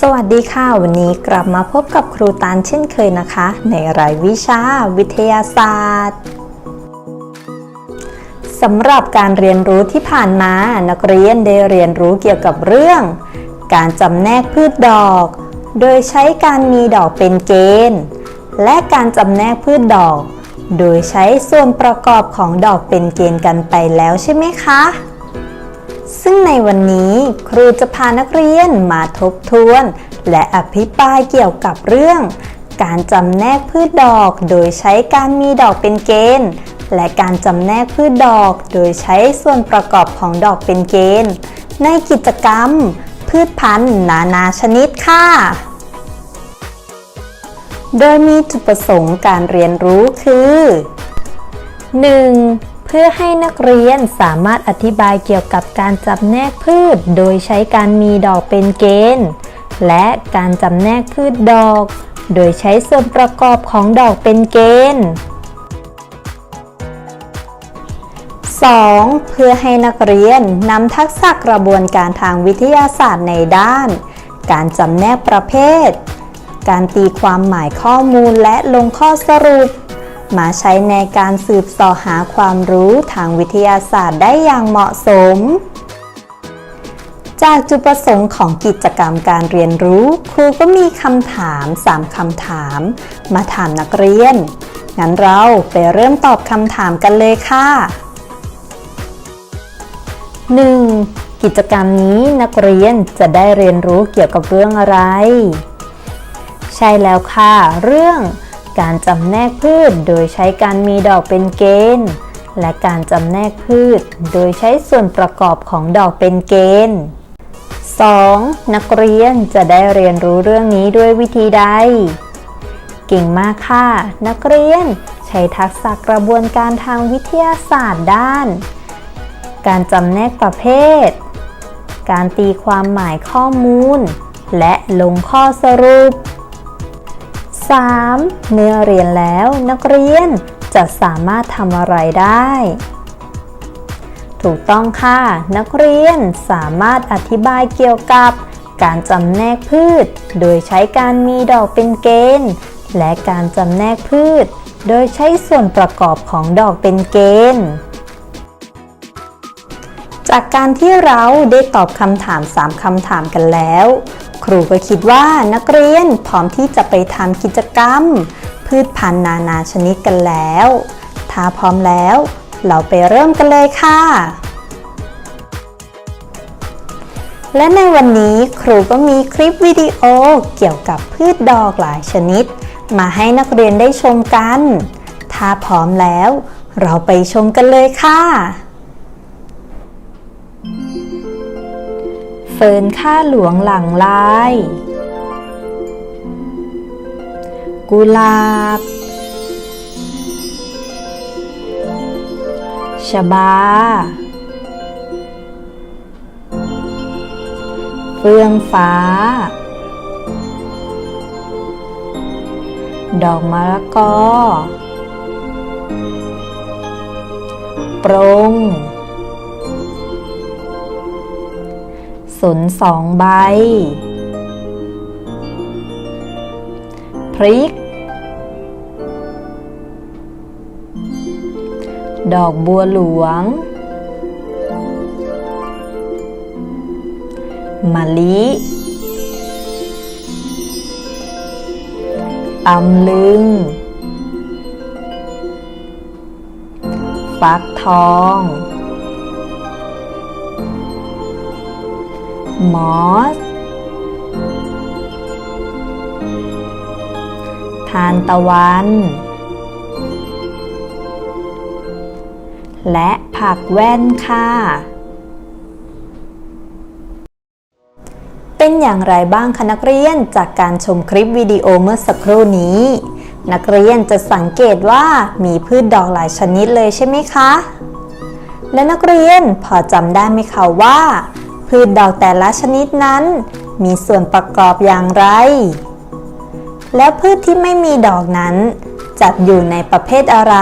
สวัสดีค่ะ วันนี้กลับมาพบกับครูตานเช่นเคยนะคะ ในรายวิชา วิทยาศาสตร์สำหรับการเรียนรู้ที่ผ่านมา นักเรียนได้เรียนรู้เกี่ยวกับเรื่อง การจำแนกพืชดอก โดยใช้การมีดอกเป็นเกณฑ์ และการจำแนกพืชดอก โดยใช้ส่วนประกอบของดอกเป็นเกณฑ์กันไปแล้วใช่ไหมคะ ซึ่งในวันนี้ครูจะพานักเรียนมาทบทวน และอภิปรายเกี่ยวกับเรื่อง การจำแนกพืชดอก โดยใช้การมีดอกเป็นเกณฑ์ และการจำแนกพืชดอก โดยใช้ส่วนประกอบของดอกเป็นเกณฑ์ ในกิจกรรม พืชพันธุ์นานาชนิดค่ะ โดยมีจุดประสงค์การเรียนรู้คือ 1. เพื่อให้นักเรียนสามารถอธิบายเกี่ยวกับการจำแนกพืช โดยใช้การมีดอกเป็นเกณฑ์ และการจำแนกพืชดอก โดยใช้ส่วนประกอบของดอกเป็นเกณฑ์ 2. เพื่อให้นักเรียนนำทักษะกระบวนการทางวิทยาศาสตร์ในด้าน การจำแนกประเภท การตีความหมายข้อมูลและลงข้อสรุป มาใช้ในการสืบสอหาความรู้ทางวิทยาศาสตร์ได้อย่างเหมาะสม จากจุดประสงค์ของกิจกรรมการเรียนรู้ ครูก็มีคำถาม 3คำถาม มาถามนักเรียน งั้นเราไปเริ่มตอบคำถามกันเลยค่ะ 1. กิจกรรมนี้นักเรียนจะได้เรียนรู้เกี่ยวกับเรื่องอะไร ใช่แล้วค่ะ เรื่องการจำแนกพืชโดยใช้การมีดอกเป็นเกณฑ์ และการจำแนกพืชโดยใช้ส่วนประกอบของดอกเป็นเกณฑ์ 2. นักเรียนจะได้เรียนรู้เรื่องนี้ด้วยวิธีใด เก่งมากค่ะ นักเรียนใช้ทักษะกระบวนการทางวิทยาศาสตร์ด้าน การจำแนกประเภท การตีความหมายข้อมูล และลงข้อสรุป 3. เมื่อเรียนแล้วนักเรียนจะสามารถทำอะไรได้ ถูกต้องค่ะ นักเรียนสามารถอธิบายเกี่ยวกับการจำแนกพืช โดยใช้การมีดอกเป็นเกณฑ์ และการจำแนกพืช โดยใช้ส่วนประกอบของดอกเป็นเกณฑ์ จากการที่เราได้ตอบคำถาม 3คำถามกันแล้ว รูก็คิดว่านักเรียนพร้อมที่จะไปทำกิจกรรม พืชพันธุ์นานาชนิดกันแล้ว ถ้าพร้อมแล้ว เราไปเริ่มกันเลยค่ะ และในวันนี้ครูก็มีคลิปวิดีโอเกี่ยวกับพืชดอกหลายชนิด มาให้นักเรียนได้ชมกัน ถ้าพร้อมแล้ว เราไปชมกันเลยค่ะ เฟิร์นข้าหลวงหลังลาย กุหลาบชบา เฟื่องฟ้า ดอกมะละกอ ปรง สนสองใบ พริก ดอกบัวหลวง มะลิตำลึง ฟักทอง มอสทานตะวัน และผักแว่นค่ะ เป็นอย่างไรบ้างคะนักเรียนจากการชมคลิปวิดีโอเมื่อสักครู่นี้ นักเรียนจะสังเกตว่ามีพืชดอกหลายชนิดเลยใช่ไหมคะ และนักเรียนพอจำได้ไหมคะว่า พืชดอกแต่ละชนิดนั้น มีส่วนประกอบอย่างไร แล้วพืชที่ไม่มีดอกนั้น จัดอยู่ในประเภทอะไร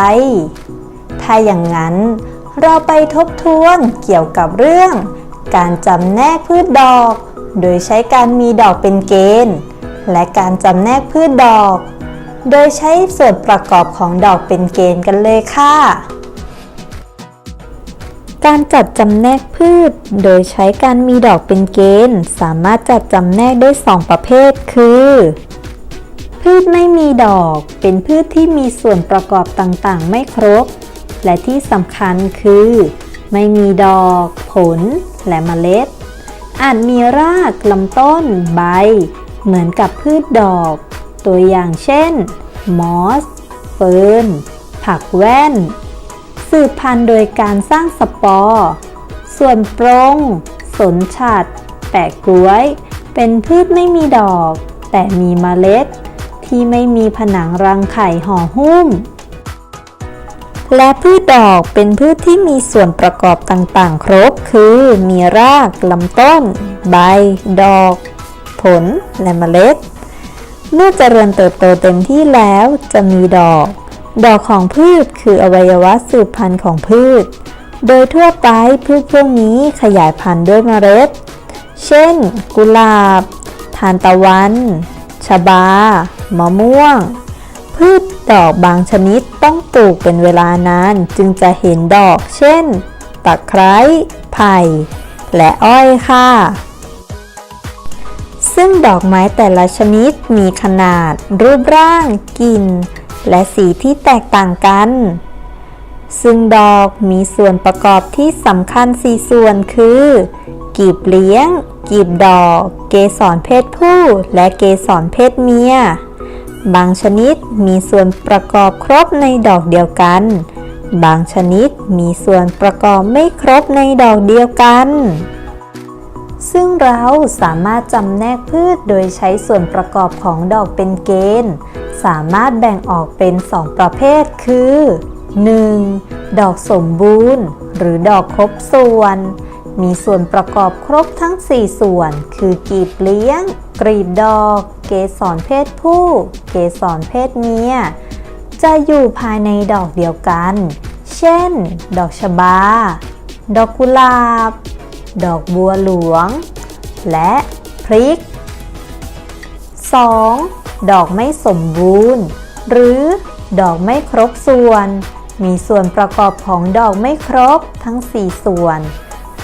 ถ้าอย่างนั้นเราไปทบทวนเกี่ยวกับเรื่อง การจำแนกพืชดอก โดยใช้การมีดอกเป็นเกณฑ์ และการจำแนกพืชดอก โดยใช้ส่วนประกอบของดอกเป็นเกณฑ์กันเลยค่ะ การจัดจำแนกพืช โดยใช้การมีดอกเป็นเกณฑ์ สามารถจัดจำแนกได้ 2 ประเภท คือ พืชไม่มีดอก เป็นพืชที่มีส่วนประกอบต่างๆ ไม่ครบ และที่สำคัญคือ ไม่มีดอก ผล และเมล็ด อาจมีรากลำต้น ใบ เหมือนกับพืชดอก ตัวอย่างเช่น มอส เฟิร์น ผักแว่น สืบพันธุ์โดยการสร้างสปอร์ ส่วนปรง สนฉัดแปะกล้วย เป็นพืชไม่มีดอก แต่มีเมล็ด ที่ไม่มีผนังรังไข่ห่อหุ้ม และพืชดอกเป็นพืชที่มีส่วนประกอบต่างๆ ครบ คือมีรากลำต้น ใบ ดอก ผล และเมล็ด เมื่อเจริญเติบโตเต็มที่แล้วจะมีดอก ดอกของพืชคืออวัยวะสืบพันธุ์ของพืช โดยทั่วไปพืชพวกนี้ขยายพันธุ์ด้วยเมล็ด เช่น กุหลาบ ทานตะวันชบา มะม่วง พืชดอกบางชนิดต้องปลูกเป็นเวลานานจึงจะเห็นดอก เช่น ตะไคร้ ไผ่ และอ้อยค่ะ ซึ่งดอกไม้แต่ละชนิดมีขนาด รูปร่าง กลิ่น และสีที่แตกต่างกัน ซึ่งดอกมีส่วนประกอบที่สำคัญ4ส่วนคือ กีบเลี้ยง กีบดอก เกสรเพศผู้ และเกสรเพศเมีย บางชนิดมีส่วนประกอบครบในดอกเดียวกัน บางชนิดมีส่วนประกอบไม่ครบในดอกเดียวกัน ซึ่งเราสามารถจำแนกพืชโดยใช้ส่วนประกอบของดอกเป็นเกณฑ์ สามารถแบ่งออกเป็น 2 ประเภทคือ 1. ดอกสมบูรณ์ หรือดอกครบส่วน มีส่วนประกอบครบทั้ง 4 ส่วน คือกีบเลี้ยงกรีบดอก เกสรเพศผู้ เกสรเพศเมีย จะอยู่ภายในดอกเดียวกัน เช่น ดอกชบา ดอกกุหลาบ ดอกบัวหลวง และพริก 2. ดอกไม่สมบูรณ์ หรือดอกไม่ครบส่วน มีส่วนประกอบของดอกไม่ครบทั้ง 4 ส่วน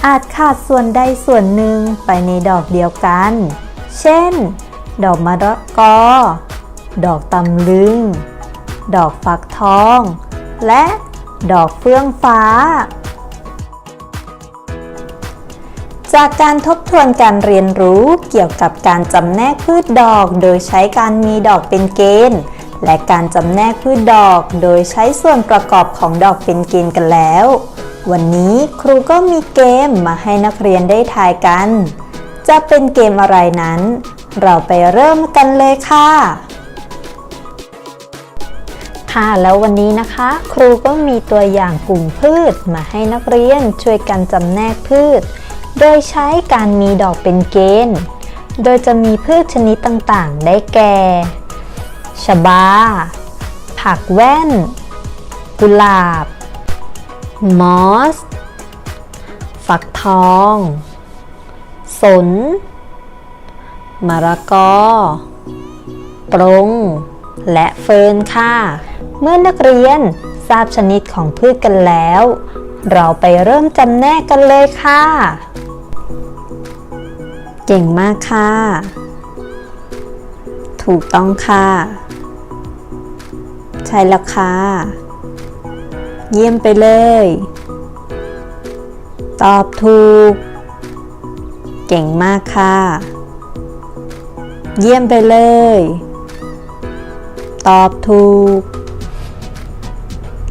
อาจขาดส่วนใดส่วนหนึ่งไปในดอกเดียวกัน เช่น ดอกมะระกอ ดอกตำลึง ดอกฟักทอง และดอกเฟื่องฟ้า จากการทบทวนการเรียนรู้เกี่ยวกับการจำแนกพืชดอก โดยใช้การมีดอกเป็นเกณฑ์ และการจำแนกพืชดอก โดยใช้ส่วนประกอบของดอกเป็นเกณฑ์กันแล้ว วันนี้ครูก็มีเกมมาให้นักเรียนได้ทายกัน จะเป็นเกมอะไรนั้น เราไปเริ่มกันเลยค่ะค่ะแล้ววันนี้นะคะ ครูก็มีตัวอย่างกลุ่มพืชมาให้นักเรียนช่วยกันจำแนกพืช โดยใช้การมีดอกเป็นเกณฑ์ โดยจะมีพืชชนิดต่างๆ ได้แก่ ชบา ผักแว่น กุหลาบ มอสฟักทอง สน มะระกอ ปรงและเฟิร์นค่ะ เมื่อนักเรียนทราบชนิดของพืชกันแล้ว เราไปเริ่มจำแนกกันเลยค่ะ เก่งมากค่ะ ถูกต้องค่ะ ใช่แล้วค่ะ เยี่ยมไปเลย ตอบถูก เก่งมากค่ะ เยี่ยมไปเลย ตอบถูก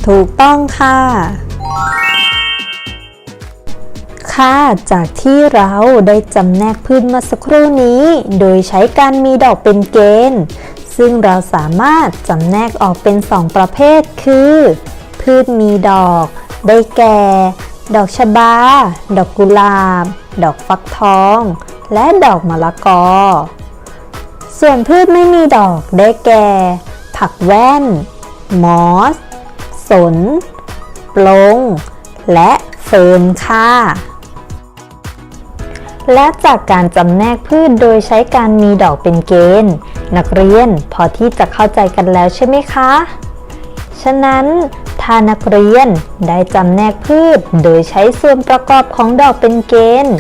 ถูกต้องค่ะ ค่ะ จากที่เราได้จำแนกพืชมาสักครู่นี้ โดยใช้การมีดอกเป็นเกณฑ์ ซึ่งเราสามารถจำแนกออกเป็น2ประเภท คือ พืชมีดอก ได้แก่ ดอกชบา ดอกกุหลาบ ดอกฟักทอง และดอกมะละกอ ส่วนพืชไม่มีดอกได้แก่ ผักแว่น มอส สน ปลง และเฟิร์นค่ะ และจากการจำแนกพืชโดยใช้การมีดอกเป็นเกณฑ์ นักเรียนพอที่จะเข้าใจกันแล้วใช่ไหมคะ ฉะนั้นถ้านักเรียนได้จำแนกพืชโดยใช้ส่วนประกอบของดอกเป็นเกณฑ์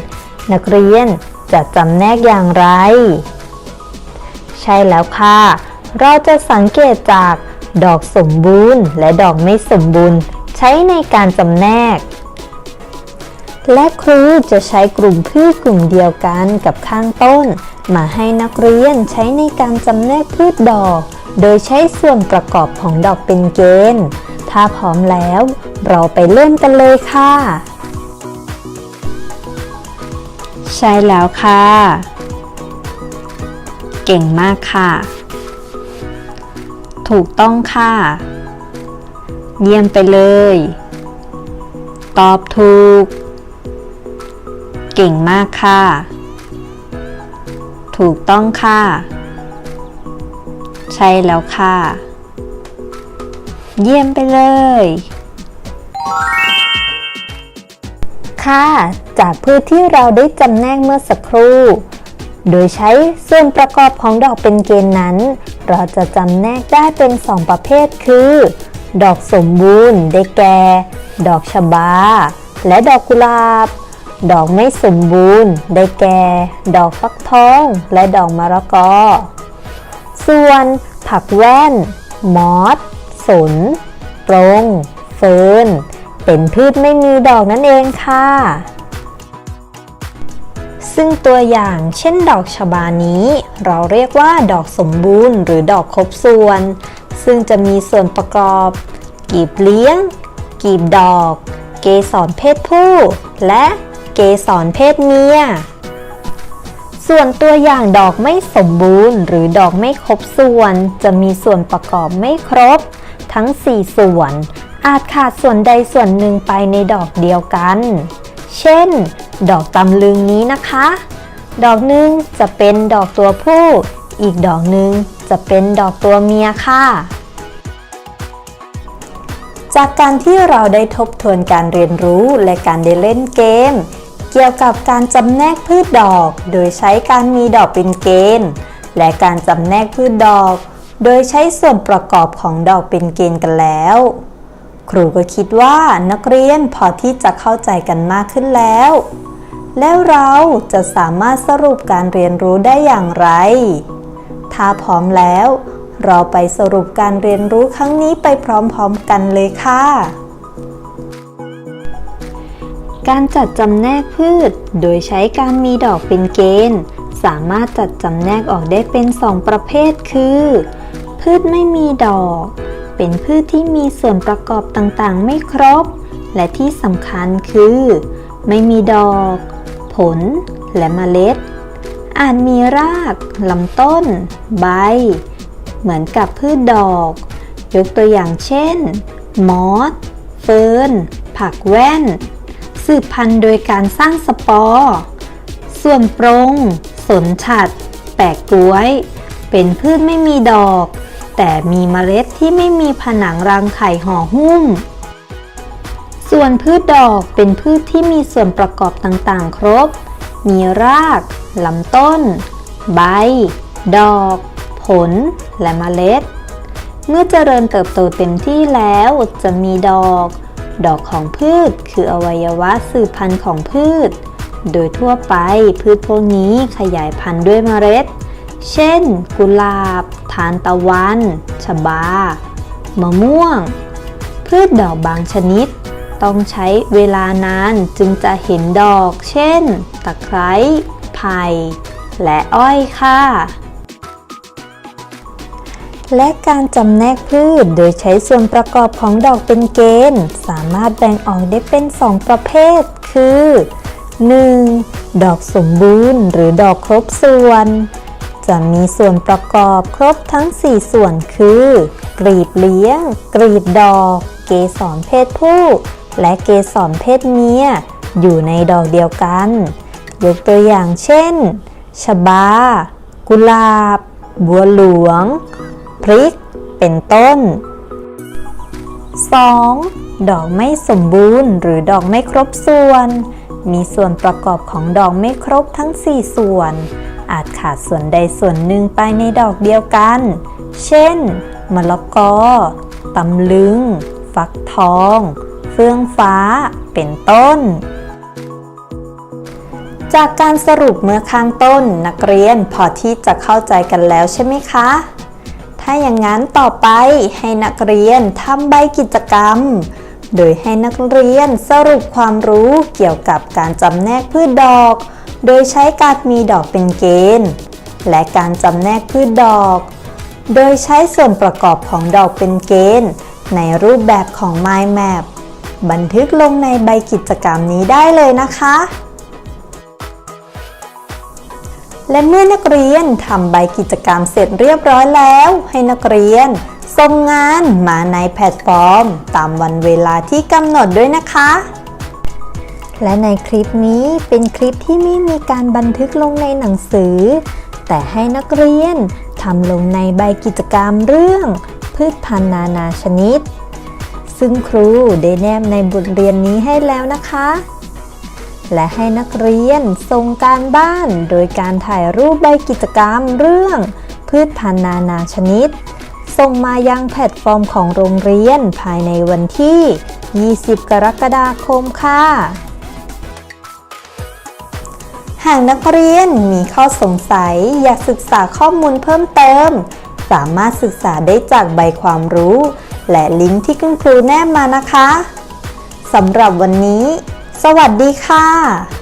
นักเรียนจะจำแนกอย่างไร ใช่แล้วค่ะ เราจะสังเกตจากดอกสมบูรณ์ และดอกไม่สมบูรณ์ ใช้ในการจำแนก และครูจะใช้กลุ่มพืชกลุ่มเดียวกันกับข้างต้น มาให้นักเรียนใช้ในการจำแนกพืชดอก โดยใช้ส่วนประกอบของดอกเป็นเกณฑ์ ถ้าพร้อมแล้ว เราไปเริ่มกันเลยค่ะ ใช่แล้วค่ะ เก่งมากค่ะ ถูกต้องค่ะ เยี่ยมไปเลย ตอบถูก เก่งมากค่ะ ถูกต้องค่ะ ใช่แล้วค่ะ เยี่ยมไปเลย ค่ะ จากพืชที่เราได้จำแนกเมื่อสักครู่ โดยใช้ส่วนประกอบของดอกเป็นเกณฑ์นั้น เราจะจำแนกได้เป็น2ประเภทคือ ดอกสมบูรณ์ได้แก่ ดอกชบา และดอกกุหลาบ ดอกไม่สมบูรณ์ ได้แก่ ดอกฟักทอง และดอกมะละกอ ส่วนผักแว่น มอสสนปรงเฟิร์นเป็นพืชไม่มีดอกนั่นเองค่ะ ซึ่งตัวอย่างเช่นดอกชบานี้ เราเรียกว่าดอกสมบูรณ์ หรือดอกครบส่วน ซึ่งจะมีส่วนประกอบ กีบเลี้ยง กีบดอก เกสรเพศผู้ และ เกสรเพศเมีย ส่วนตัวอย่างดอกไม่สมบูรณ์ หรือดอกไม่ครบส่วน จะมีส่วนประกอบไม่ครบ ทั้ง 4 ส่วน อาจขาดส่วนใดส่วนหนึ่งไปในดอกเดียวกัน เช่น ดอกตำลึงนี้นะคะ ดอกหนึ่งจะเป็นดอกตัวผู้ อีกดอกหนึ่งจะเป็นดอกตัวเมียค่ะจากการที่เราได้ทบทวนการเรียนรู้และการได้เล่นเกม เกี่ยวกับการจำแนกพืชดอก โดยใช้การมีดอกเป็นเกณฑ์ และการจำแนกพืชดอก โดยใช้ส่วนประกอบของดอกเป็นเกณฑ์กันแล้ว ครูก็คิดว่านักเรียนพอที่จะเข้าใจกันมากขึ้นแล้ว แล้วเราจะสามารถสรุปการเรียนรู้ได้อย่างไร ถ้าพร้อมแล้ว เราไปสรุปการเรียนรู้ครั้งนี้ไปพร้อมๆกันเลยค่ะ การจัดจำแนกพืช โดยใช้การมีดอกเป็นเกณฑ์ สามารถจัดจำแนกออกได้เป็น 2 ประเภทคือ พืชไม่มีดอก เป็นพืชที่มีส่วนประกอบต่างๆ ไม่ครบ และที่สำคัญคือ ไม่มีดอก ผล และเมล็ด อาจมีรากลำต้น ใบ เหมือนกับพืชดอก ยกตัวอย่างเช่น มอส เฟิร์น ผักแว่น สืบพันธุ์โดยการสร้างสปอร์ ส่วนปรงสนฉัด แปะกล้วย เป็นพืชไม่มีดอก แต่มีเมล็ดที่ไม่มีผนังรังไข่ห่อหุ้ม ส่วนพืชดอกเป็นพืชที่มีส่วนประกอบต่างๆ ครบ มีรากลำต้น ใบ ดอก ผล และเมล็ด เมื่อเจริญเติบโตเต็มที่แล้วจะมีดอก ดอกของพืชคืออวัยวะสืบพันธุ์ของพืช โดยทั่วไปพืชพวกนี้ขยายพันธุ์ด้วยเมล็ด เช่น กุหลาบ ทานตะวัน ชบา มะม่วง พืชดอกบางชนิด ต้องใช้เวลานานจึงจะเห็นดอก เช่น ตะไคร้ ไผ่ และอ้อยค่ะ และการจำแนกพืชโดยใช้ส่วนประกอบของดอกเป็นเกณฑ์ สามารถแบ่งออกได้เป็น 2 ประเภท คือ 1. ดอกสมบูรณ์หรือดอกครบส่วน จะมีส่วนประกอบครบทั้ง 4 ส่วนคือกลีบเลี้ยงกลีบดอก เกสรเพศผู้ และเกสรเพศเมีย อยู่ในดอกเดียวกัน ยกตัวอย่างเช่น ชบา กุหลาบ บัวหลวง พริก เป็นต้น 2. ดอกไม่สมบูรณ์หรือดอกไม่ครบส่วน มีส่วนประกอบของดอกไม่ครบทั้ง 4 ส่วน อาจขาดส่วนใดส่วนหนึ่งไปในดอกเดียวกัน เช่น มะละกอตำลึง ฟักทอง เฟื่องฟ้า เป็นต้น จากการสรุปเมื่อข้างต้นนักเรียนพอที่จะเข้าใจกันแล้วใช่ไหมคะาอย่างนั้นต่อไปให้นักเรียนทำใบกิจกรรม โดยให้นักเรียนสรุปความรู้เกี่ยวกับการจำแนกพืชดอก โดยใช้การมีดอกเป็นเกณฑ์ และการจำแนกพืชดอก โดยใช้ส่วนประกอบของดอกเป็นเกณฑ์ ในรูปแบบของ Mind Map บันทึกลงในใบกิจกรรมนี้ได้เลยนะคะ และเมื่อนักเรียนทำใบกิจกรรมเสร็จเรียบร้อยแล้ว ให้นักเรียนส่งงานมาในแพลตฟอร์ม ตามวันเวลาที่กำหนดด้วยนะคะ และในคลิปนี้เป็นคลิปที่ไม่มีการบันทึกลงในหนังสือ แต่ให้นักเรียนทำลงในใบกิจกรรมเรื่อง พืชพันธุ์นานาชนิด ซึ่งครูได้แนบในบทเรียนนี้ให้แล้วนะคะ และให้นักเรียนส่งการบ้าน โดยการถ่ายรูปใบกิจกรรมเรื่อง พืชพันธุ์นานาชนิด ส่งมายังแพลตฟอร์มของโรงเรียนภายในวันที่ 20 กรกฎาคมค่ะ หากนักเรียนมีข้อสงสัยอยากศึกษาข้อมูลเพิ่มเติม สามารถศึกษาได้จากใบความรู้ และลิงก์ที่คุณครูแนบมานะคะสำหรับวันนี้ สวัสดีค่ะ